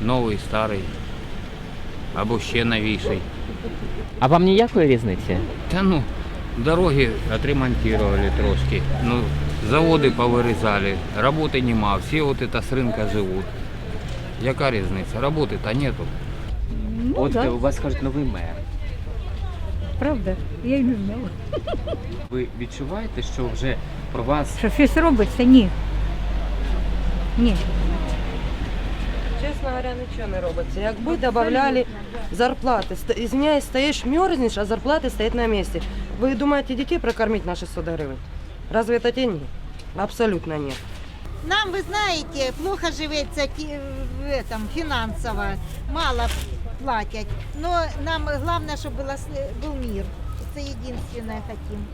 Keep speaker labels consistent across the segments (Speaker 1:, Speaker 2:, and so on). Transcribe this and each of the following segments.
Speaker 1: новий, старий. Або ще новіший.
Speaker 2: А вам ніякої різниці?
Speaker 1: Та ну, дороги отремонтировали трошки. Ну, заводи повирізали, роботи нема, всі от это з ринка живуть. Яка різниця? Роботи-то нету.
Speaker 3: Ну,
Speaker 2: От
Speaker 3: да,
Speaker 2: у вас кажуть новий мер.
Speaker 3: правда, я й не знала.
Speaker 2: Ви відчуваєте, що вже про вас
Speaker 3: Що щось робиться? Ні. Ні
Speaker 4: Чесно говоря, нічого не робиться. Якби додавали зарплати. Ст- Извиняюсь, стоїш мерзнеш, а зарплати стоять на місці. Ви думаєте дітей прокормити на 600 гривень? Разве це ні? Абсолютно ні.
Speaker 5: Нам, вы знаете, плохо живется ки- в этом, финансово, мало платят. Но нам главное, чтобы было, с- был мир. Это единственное хотим.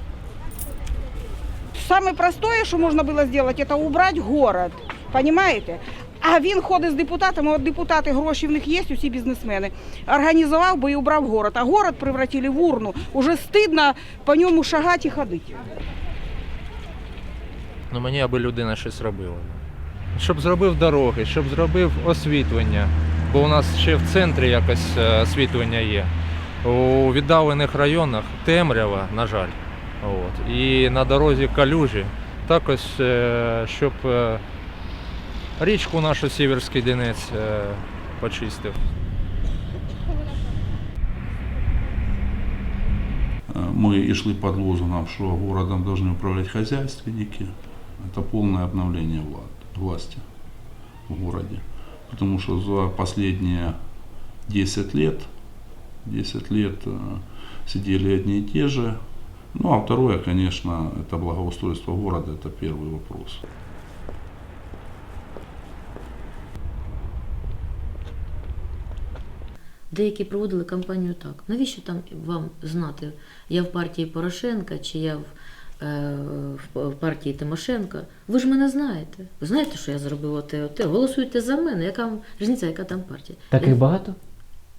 Speaker 6: Саме простое, що можна було зробити, це убрати город. Понимаєте? А він ходить з депутатами, от депутати гроші в них є, усі бізнесмени. Організував би і убрав город. А город превратили в урну. Уже стидно по ньому шагати і ходити.
Speaker 7: Ну мені аби людина щось робила. Щоб зробив дороги, щоб зробив освітлення. Бо у нас ще в центрі якось е, освітлення є. У віддалених районах темрява, на жаль. От. І на дорозі калюжі. Також, е, щоб е, річку нашу Сіверський Донець е, почистив.
Speaker 8: Мы шли под лозунгом, что городом должны управлять хозяйственники. Это полное обновление власти в городе. Потому что за последние 10 лет, 10 лет э, сидели одни и те же. Ну а второе, конечно, это благоустройство города, это первый вопрос.
Speaker 9: Деякі проводили кампанію так. Навіщо там вам знати, я в партії Порошенка чи я в, е, в- партії Тимошенка? Ви ж мене знаєте. Ви знаєте, що я зробив оте, оте. Голосуйте за мене. Яка вам різниця, яка там партія?
Speaker 2: таких
Speaker 9: Я-
Speaker 2: багато?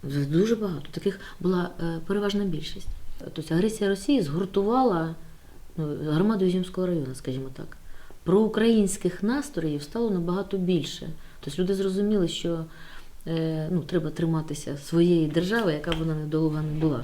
Speaker 9: Дуже багато. Таких була е, переважна більшість. Тобто агресія Росії згуртувала ну, громаду Ізюмського району, скажімо так. Проукраїнських настроїв стало набагато більше. Тобто люди зрозуміли, що ну, треба триматися своєї держави, яка б вона недовга не була.